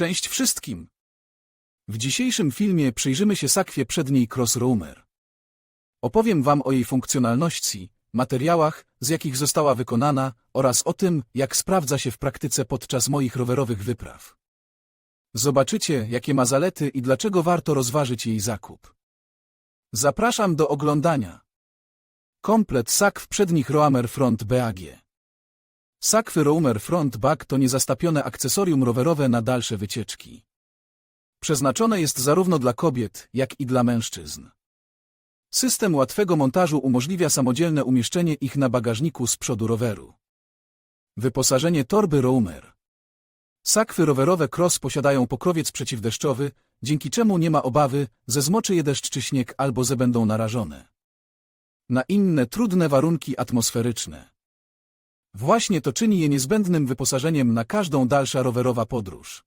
Cześć wszystkim! W dzisiejszym filmie przyjrzymy się sakwie przedniej Cross Roamer. Opowiem Wam o jej funkcjonalności, materiałach, z jakich została wykonana oraz o tym, jak sprawdza się w praktyce podczas moich rowerowych wypraw. Zobaczycie, jakie ma zalety i dlaczego warto rozważyć jej zakup. Zapraszam do oglądania. Komplet sakw przednich Roamer Front BAG. Sakwy Roamer Front Bag to niezastapione akcesorium rowerowe na dalsze wycieczki. Przeznaczone jest zarówno dla kobiet, jak i dla mężczyzn. System łatwego montażu umożliwia samodzielne umieszczenie ich na bagażniku z przodu roweru. Wyposażenie torby Roamer. Sakwy rowerowe Cross posiadają pokrowiec przeciwdeszczowy, dzięki czemu nie ma obawy, że zmoczy je deszcz czy śnieg albo że będą narażone. Na inne trudne warunki atmosferyczne. Właśnie to czyni je niezbędnym wyposażeniem na każdą dalsza rowerowa podróż.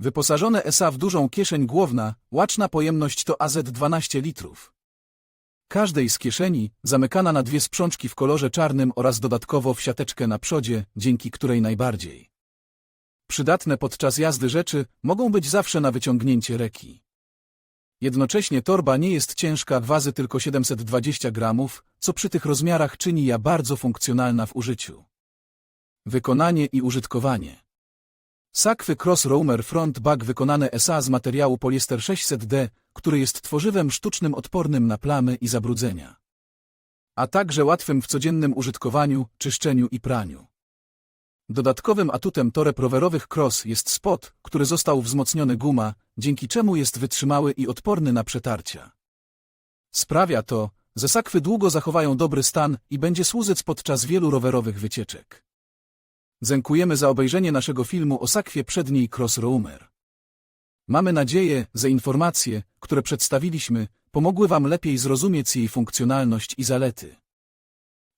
Wyposażone SA w dużą kieszeń głowna, łaczna pojemność to AZ 12 litrów. Każdej z kieszeni zamykana na dwie sprzączki w kolorze czarnym oraz dodatkowo w siateczkę na przodzie, dzięki której najbardziej. Przydatne podczas jazdy rzeczy mogą być zawsze na wyciągnięcie reki. Jednocześnie torba nie jest ciężka, wazy tylko 720 gramów, co przy tych rozmiarach czyni ją bardzo funkcjonalna w użyciu. Wykonanie i użytkowanie. Sakwy Cross Roamer Front Bag wykonane SA z materiału poliester 600D, który jest tworzywem sztucznym odpornym na plamy i zabrudzenia. A także łatwym w codziennym użytkowaniu, czyszczeniu i praniu. Dodatkowym atutem toreb rowerowych Cross jest spot, który został wzmocniony guma, dzięki czemu jest wytrzymały i odporny na przetarcia. Sprawia to, że sakwy długo zachowają dobry stan i będzie służyć podczas wielu rowerowych wycieczek. Dziękujemy za obejrzenie naszego filmu o sakwie przedniej Cross Roamer. Mamy nadzieję, że informacje, które przedstawiliśmy, pomogły Wam lepiej zrozumieć jej funkcjonalność i zalety.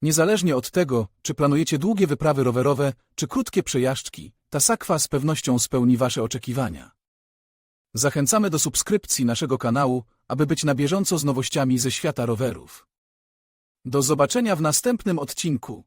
Niezależnie od tego, czy planujecie długie wyprawy rowerowe, czy krótkie przejażdżki, ta sakwa z pewnością spełni Wasze oczekiwania. Zachęcamy do subskrypcji naszego kanału, aby być na bieżąco z nowościami ze świata rowerów. Do zobaczenia w następnym odcinku.